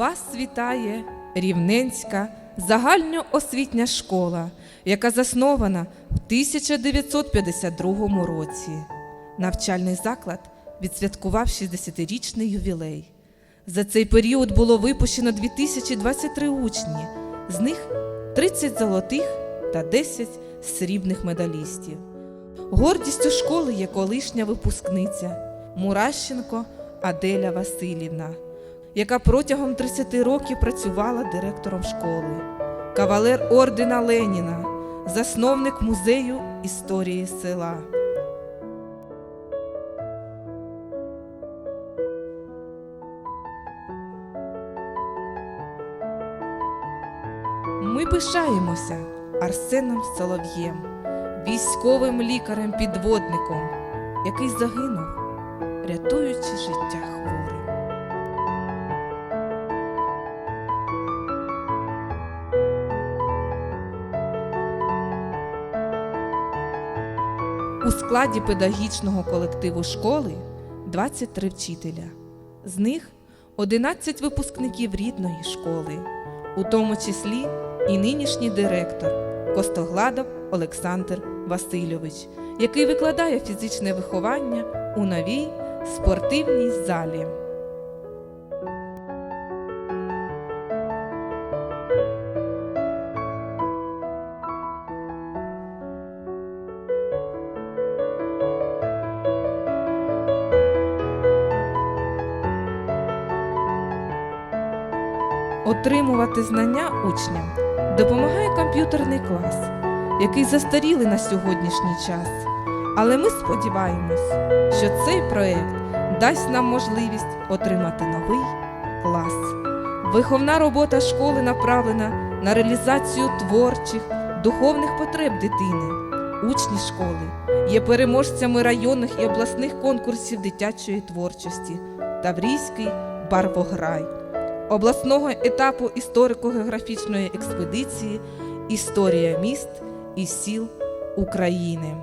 Вас вітає Рівненська загальноосвітня школа, яка заснована в 1952 році. Навчальний заклад відсвяткував 60-річний ювілей. За цей період було випущено 2023 учні, з них 30 золотих та 10 срібних медалістів. Гордістю школи є колишня випускниця Муращенко Аделя Васильівна, яка протягом 30 років працювала директором школи, кавалер ордена Леніна, засновник музею історії села. Ми пишаємося Арсеном Солов'єм, військовим лікарем-підводником, який загинув, рятуючи життя хворим. У складі педагогічного колективу школи 23 вчителя. З них 11 випускників рідної школи, у тому числі і нинішній директор Костогладов Олександр Васильович, який викладає фізичне виховання у новій спортивній залі. Отримувати знання учням допомагає комп'ютерний клас, який застаріли на сьогоднішній час. Але ми сподіваємось, що цей проект дасть нам можливість отримати новий клас. Виховна робота школи направлена на реалізацію творчих, духовних потреб дитини. Учні школи є переможцями районних і обласних конкурсів дитячої творчості Таврійський барвограй обласного етапу історико-географічної експедиції Історія міст і сіл України.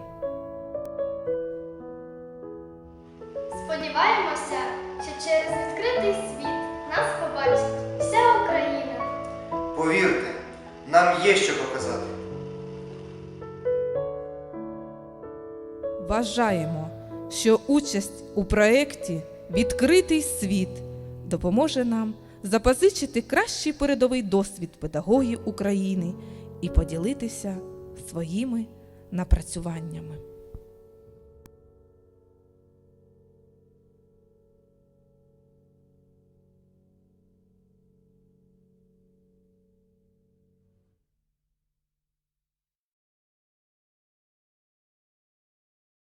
Сподіваємося, що через відкритий світ нас побачить вся Україна. Повірте, нам є що показати. Вважаємо, що участь у проєкті Відкритий світ допоможе нам запозичити кращий передовий досвід педагогів України і поділитися своїми напрацюваннями.